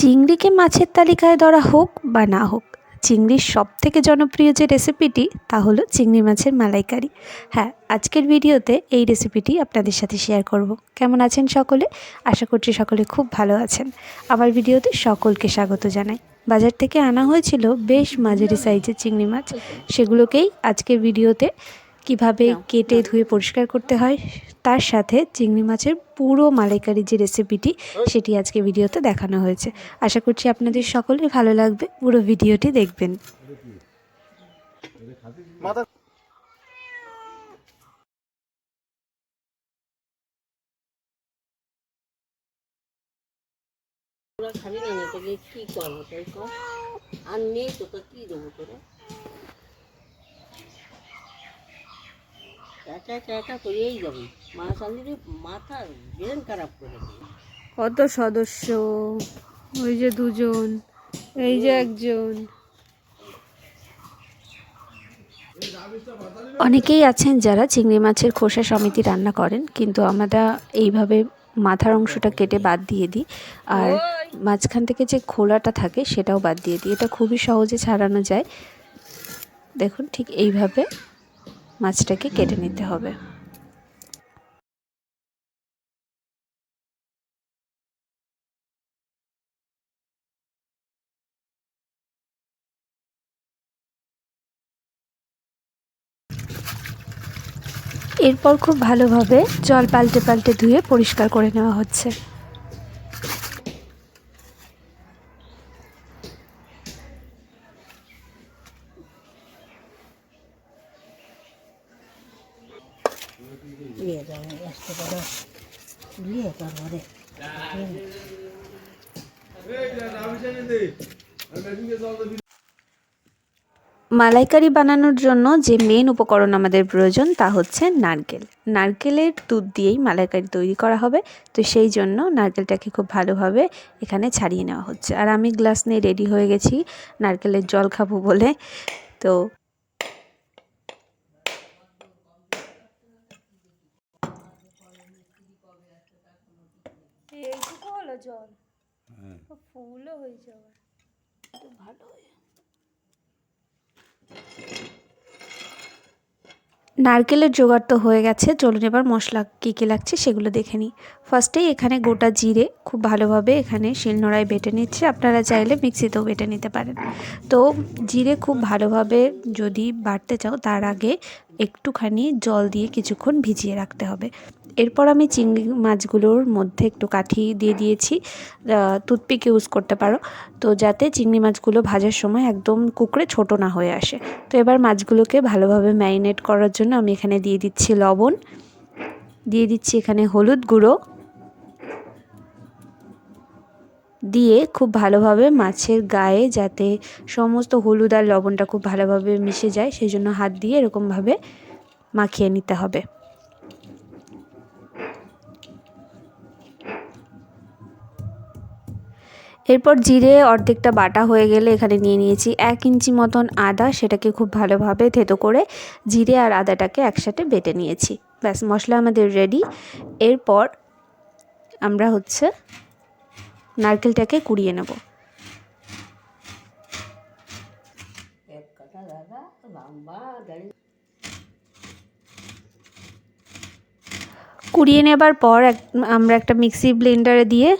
চিংড়িকে মাছের তালিকায় ধরা হোক বা না হোক, চিংড়ির সব থেকে জনপ্রিয় যে রেসিপিটি তা হলো চিংড়ি মাছের মালাইকারি। হ্যাঁ আজকের ভিডিওতে এই রেসিপিটি আপনাদের সাথে শেয়ার করব। কেমন আছেন সকলে? আশা করছি সকলে খুব ভালো আছেন। আমার ভিডিওতে সকলকে স্বাগত জানাই। বাজার থেকে আনা হয়েছিল বেশ মাঝারি সাইজের চিংড়ি মাছ। সেগুলোকেই আজকের ভিডিওতে কীভাবে কেটে ধুয়ে পরিষ্কার করতে হয় তার সাথে চিংড়ি মাছের পুরো মালাইকারি যে রেসিপিটি সেটি আজকে ভিডিওতে দেখানো হয়েছে। আশা করছি আপনাদের সকলের ভালো লাগবে। পুরো ভিডিওটি দেখবেন। খাবি না কি করব তাই কর আর নেই তো কি দেবো তোরা? একা একা একা করেই যাবি। মাছ আনলে মাথা ব্রেন খারাপ করে কত সদস্য? ওই যে দুজন এই যে একজন। অনেকেই আছেন যারা চিংড়ি মাছের খোসা সমিতি রান্না করেন কিন্তু আমরা এইভাবে মাথার অংশটা কেটে বাদ দিয়ে দিই। আর মাঝখান থেকে যে খোলাটা থাকে সেটাও বাদ দিয়ে দিই। এটা খুবই সহজে ছাড়ানো যায়। দেখুন ঠিক এইভাবে মাছটাকে কেটে নিতে হবে। এরপর খুব ভালোভাবে জল পাল্টে পাল্টে ধুয়ে পরিষ্কার করে নেওয়া হচ্ছে। আসতে পারো। তারপরে মালাইকারি বানানোর জন্য যে মেন উপকরণ আমাদের প্রয়োজন তা হচ্ছে নারকেল। নারকেলের দুধ দিয়েই মালাইকারি তৈরি করা হবে, তো সেই জন্য নারকেলটাকে খুব ভালোভাবে এখানে ছাড়িয়ে নেওয়া হচ্ছে। আর আমি গ্লাস নিয়ে রেডি হয়ে গেছি, নারকেলের জল খাব বলে। তো এইটুকু হলো জল। ফুলও হয়েছে আবার। ভালো নারকেলের জোগাড় তো হয়ে গেছে চলুন এবার মশলা কী কী লাগছে সেগুলো দেখে নিই। ফার্স্টেই এখানে গোটা জিরে খুব ভালোভাবে এখানে শিলনোড়ায় বেটে নিচ্ছে আপনারা চাইলে মিক্সিতেও বেটে নিতে পারেন। তো জিরে খুব ভালোভাবে যদি বাটতে চাও তার আগে একটুখানি জল দিয়ে কিছুক্ষণ ভিজিয়ে রাখতে হবে। এরপর আমি চিংড়ি মাছগুলোর মধ্যে একটু কাঠি দিয়ে দিয়েছি টুথপিক ইউজ করতে পারো। তো যাতে চিংড়ি মাছগুলো ভাজার সময় একদম কুকড়ে ছোট না হয়ে আসে। তো এবার মাছগুলোকে ভালোভাবে ম্যারিনেট করার জন্য আমি এখানে দিয়ে দিচ্ছি লবণ। দিয়ে দিচ্ছি এখানে হলুদ গুঁড়ো। দিয়ে খুব ভালোভাবে মাছের গায়ে যাতে সমস্ত হলুদ আর লবণটা খুব ভালোভাবে মিশে যায়, সেই জন্য হাত দিয়ে এরকমভাবে মাখিয়ে নিতে হবে। এরপর জিরে অর্ধেকটা বাটা হয়ে গেলে এখানে নিয়ে নিয়েছি এক ইঞ্চি মতন আদা, সেটাকে খুব ভালোভাবে থেতো করে জিরে আর আদাটাকে একসাথে বেটে নিয়েছি। ব্যাস, মশলা আমাদের রেডি এরপর আমরা হচ্ছে নারকেলটাকে কুড়িয়ে নেব। কুড়িয়ে নেবার পর আমরা একটা মিক্সি ব্লেন্ডারে দিয়ে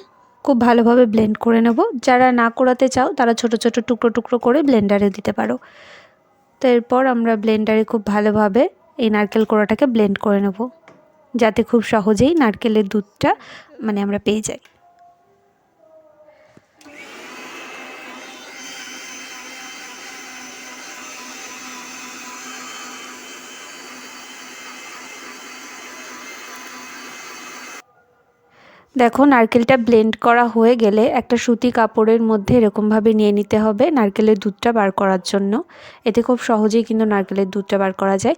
খুব ভালোভাবে ব্লেন্ড করে নেব। যারা না করাতে চাও, তারা ছোট ছোট টুকরো টুকরো করে ব্লেন্ডারে দিতে পারো। তো এরপর আমরা ব্লেন্ডারে খুব ভালোভাবে এই নারকেল কোড়াটাকে ব্লেন্ড করে নেব। যাতে খুব সহজেই নারকেলের দুধটা মানে আমরা পেয়ে যাই। দেখো, নারকেলটা ব্লেন্ড করা হয়ে গেলে একটা সুতি কাপড়ের মধ্যে এরকমভাবে নিয়ে নিতে হবে নারকেলের দুধটা বার করার জন্য। এতে খুব সহজেই কিন্তু নারকেলের দুধটা বার করা যায়।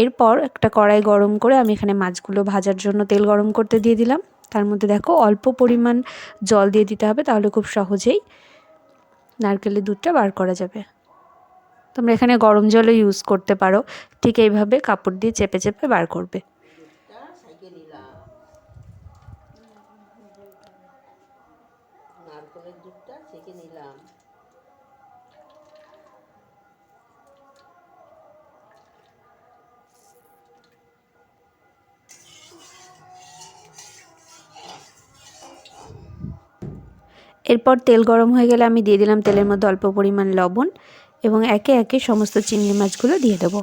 এরপর একটা কড়াই গরম করে আমি এখানে মাছগুলো ভাজার জন্য তেল গরম করতে দিয়ে দিলাম। তার মধ্যে দেখো, অল্প পরিমাণ জল দিয়ে দিতে হবে, তাহলে খুব সহজেই নারকেলের দুধটা বার করা যাবে। তোমরা এখানে গরম জলও ইউজ করতে পারো। ঠিক এইভাবে কাপড় দিয়ে চেপে চেপে বার করবে সাইকেল নিলাম নারকেলের দুধটা ছেঁকে নিলাম। এরপর তেল গরম হয়ে গেলে আমি দিয়ে দিলাম তেলের মধ্যে অল্প পরিমাণ লবণ এবং একে একে সমস্ত চিংড়ি মাছগুলো দিয়ে দেবো।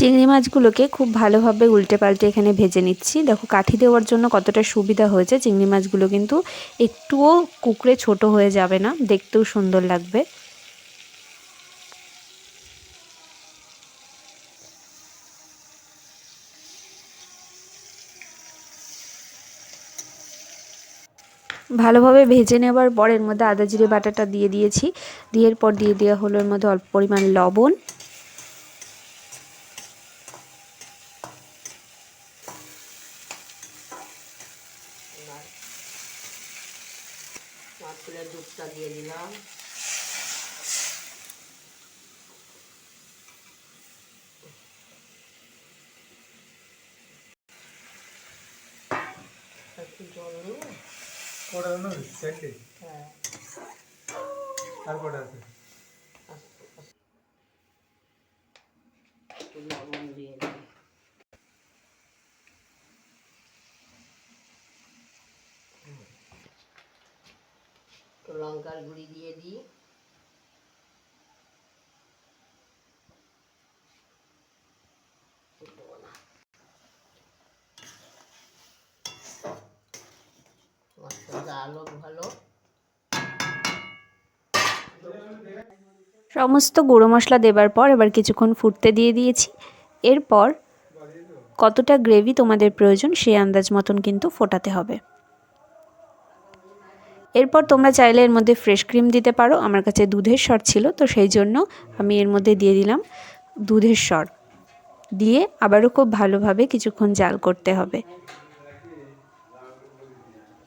চিংড়ি মাছগুলোকে খুব ভালোভাবে উল্টে পাল্টে এখানে ভেজে নিচ্ছি। দেখো, কাঠি দেওয়ার জন্য কতটা সুবিধা হয়েছে। চিংড়ি মাছগুলো কিন্তু একটুও কুকড়ে ছোট হয়ে যাবে না। দেখতেও সুন্দর লাগবে। ভালোভাবে ভেজে নেবার পর এর মধ্যে আদা, জিরে, বাটাটা দিয়ে দিয়েছি। দিয়ে পর দিয়ে দেওয়া হলো এর মধ্যে অল্প পরিমাণ লবণ। দুধটা দিয়ে দিলাম একটু জল নেব কটা রান্না হয়েছে চারটে হ্যাঁ আর কটা আছে একটু লবণ দিয়ে দিই একটু লঙ্কার গুঁড়ি দিয়ে দিই দেবো না। সমস্ত গুঁড়ো মশলা দেবার পর এবার কিছুক্ষণ ফুটতে দিয়ে দিয়েছি। এরপর কতটা গ্রেভি তোমাদের প্রয়োজন সেই আন্দাজ মতন কিন্তু ফোটাতে হবে। এরপর তোমরা চাইলে এর মধ্যে ফ্রেশ ক্রিম দিতে পারো। আমার কাছে দুধের স্বর ছিল, তো সেই জন্য আমি এর মধ্যে দিয়ে দিলাম দুধের স্বর দিয়ে আবারও খুব ভালোভাবে কিছুক্ষণ জাল করতে হবে।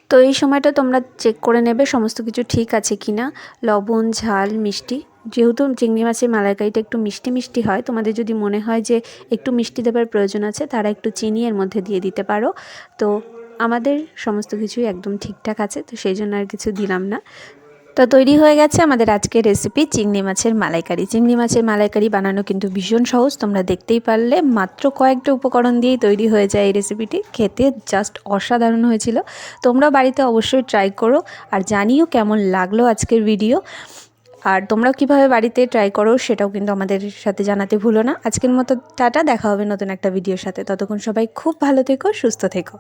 তো এই সময়টা তোমরা চেক করে নেবে সমস্ত কিছু ঠিক আছে কি না লবণ, ঝাল, মিষ্টি। যেহেতু চিংড়ি মাছের মালাইকারিটা একটু মিষ্টি মিষ্টি হয়, তোমাদের যদি মনে হয় যে একটু মিষ্টি দেবার প্রয়োজন আছে, তারা একটু চিনি এর মধ্যে দিয়ে দিতে পারো। তো আমাদের সমস্ত কিছুই একদম ঠিকঠাক আছে, তো সেই জন্য আর কিছু দিলাম না। তো তৈরি হয়ে গেছে আমাদের আজকের রেসিপি চিংড়ি মাছের মালাইকারি। চিংড়ি মাছের মালাইকারি বানানো কিন্তু ভীষণ সহজ, তোমরা দেখতেই পারলে। মাত্র কয়েকটা উপকরণ দিয়েই তৈরি হয়ে যায় এই রেসিপিটি খেতে জাস্ট অসাধারণ হয়েছিল। তোমরা বাড়িতে অবশ্যই ট্রাই করো আর জানিও কেমন লাগল আজকের ভিডিও আর তোমরাও কীভাবে বাড়িতে ট্রাই করো সেটাও কিন্তু আমাদের সাথে জানাতে ভুলো না। আজকের মতো টাটা, দেখা হবে নতুন একটা ভিডিওর সাথে। ততক্ষণ সবাই খুব ভালো থেকো, সুস্থ থেকো।